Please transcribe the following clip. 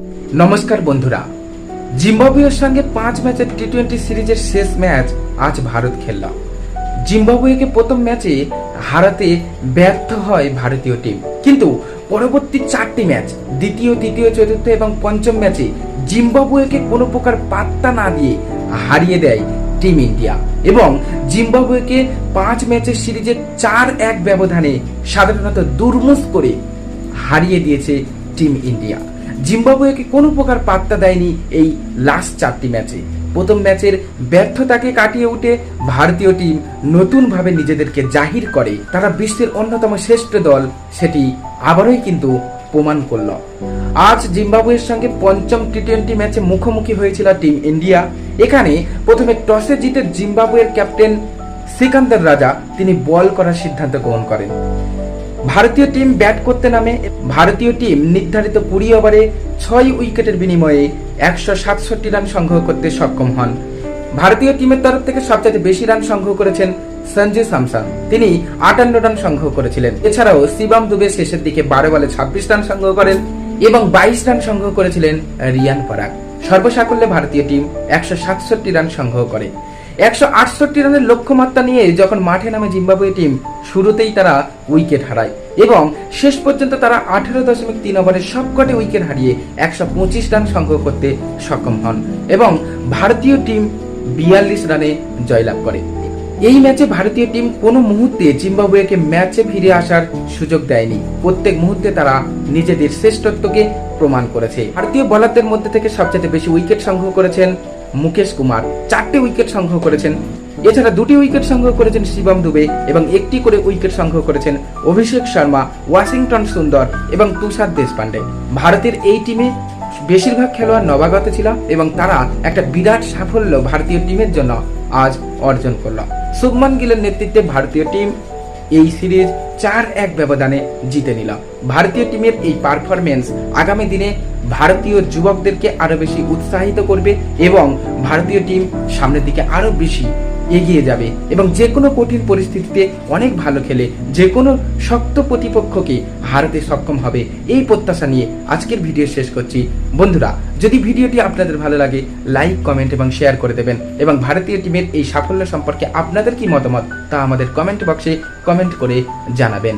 নমস্কার বন্ধুরা, জিম্বাবুয়ের সঙ্গে পাঁচ ম্যাচের টি টোয়েন্টি সিরিজের শেষ ম্যাচ আজ ভারত খেলল। জিম্বাবুয়েকে প্রথম ম্যাচে হারাতে ব্যর্থ হয় ভারতীয় টিম। কিন্তু পরবর্তী চারটি ম্যাচ, দ্বিতীয়, তৃতীয়, চতুর্থ এবং পঞ্চম ম্যাচে জিম্বাবুয়েকে কোনো প্রকার পাত্তা না দিয়ে হারিয়ে দেয় টিম ইন্ডিয়া। এবং জিম্বাবুয়েকে পাঁচ ম্যাচের সিরিজে চার এক ব্যবধানে সাধারণত দুর্মুষ করে হারিয়ে দিয়েছে টিম ইন্ডিয়া। জিম্বাবুয়েকে কোনো প্রকার পাত্তা দেয়নি এই লাস্ট চারটি ম্যাচে। প্রথম ম্যাচের ব্যর্থতাকে কাটিয়ে উঠে ভারতীয় টিম নতুনভাবে নিজেদেরকে জাহির করে। তারা বিশ্বের অন্যতম শ্রেষ্ঠ দল, সেটি আবারই কিন্তু প্রমাণ করল। আজ জিম্বাবুয়ের সঙ্গে পঞ্চম টি টোয়েন্টি ম্যাচে মুখোমুখি হয়েছিল টিম ইন্ডিয়া। এখানে প্রথমে টসে জিতে জিম্বাবুয়ের ক্যাপ্টেন সিকান্দার রাজা তিনি বল করার সিদ্ধান্ত গ্রহণ করেন। ভারতীয় টিম ব্যাট করতে নামে। ভারতীয় টিম নির্ধারিত কুড়ি ওভারে ছয় উইকেটের বিনিময়ে একশো সাতষট্টি রান সংগ্রহ করতে সক্ষম হন। ভারতীয় টিমের তরফ থেকে সবচেয়ে বেশি রান সংগ্রহ করেছেন সঞ্জু স্যামসন। তিনি আটান্ন রান সংগ্রহ করেছিলেন। এছাড়াও শিবাম দুবে শেষের দিকে বারো বলে ছাব্বিশ রান সংগ্রহ করেন এবং বাইশ রান সংগ্রহ করেছিলেন রিয়ান পরাগ। সর্বসাকল্যে ভারতীয় টিম একশো সাতষট্টি রান সংগ্রহ করে। একশো আটষট্টি রানের লক্ষ্যমাত্রা নিয়ে যখন মাঠে নামে জিম্বাবুয়ে টিম শুরুতেই তারা উইকেট হারায় এবং শেষ পর্যন্ত তারা আঠেরো দশমিক তিন ওভারে সবকটি উইকেট হারিয়ে একশো পঁচিশ রান সংগ্রহ করতে সক্ষম হন এবং ভারতীয় টিম বিয়াল্লিশ রানে জয়লাভ করে। এই ম্যাচে ভারতীয় টিম কোনো মুহূর্তে জিম্বাবুয়েকে ম্যাচে ফিরে আসার সুযোগ দেয়নি। প্রত্যেক মুহূর্তে তারা নিজেদের শ্রেষ্ঠত্বকে প্রমাণ করেছে। ভারতীয় বোলারদের মধ্যে থেকে সবচেয়ে বেশি উইকেট সংগ্রহ করেছেন মুকেশ কুমার চারটি উইকেট সংগ্রহ করেছেন। এছাড়া দুটি উইকেট সংগ্রহ করেছেন শিবম দুবে এবং একটি করে উইকেট সংগ্রহ করেছেন অভিষেক শর্মা, ওয়াশিংটন সুন্দর এবং তুষার দেশপান্ডে ভারতের এই টিমে বেশিরভাগ খেলোয়াড় নবাগত ছিল এবং তারা একটা বিরাট সাফল্য ভারতীয় টিমের জন্য আজ অর্জন করল। শুভমান গিলের নেতৃত্বে ভারতীয় টিম এই সিরিজ চার এক ব্যবধানে জিতে নিল। ভারতীয় টিমের এই পারফরমেন্স আগামী দিনে ভারতীয় যুবকদেরকে আরও বেশি উৎসাহিত করবে এবং ভারতীয় টিম সামনের দিকে আরও বেশি এগিয়ে যাবে এবং যে কোনো কঠিন পরিস্থিতিতে অনেক ভালো খেলে, যে কোনো শক্ত প্রতিপক্ষকে হারাতে সক্ষম হবে। এই প্রত্যাশা নিয়ে আজকের ভিডিও শেষ করছি। বন্ধুরা, যদি ভিডিওটি আপনাদের ভালো লাগে, লাইক, কমেন্ট এবং শেয়ার করে দেবেন এবং ভারতীয় টিমের এই সাফল্য সম্পর্কে আপনাদের কি মতামত, তা আমাদের কমেন্ট বক্সে কমেন্ট করে জানাবেন।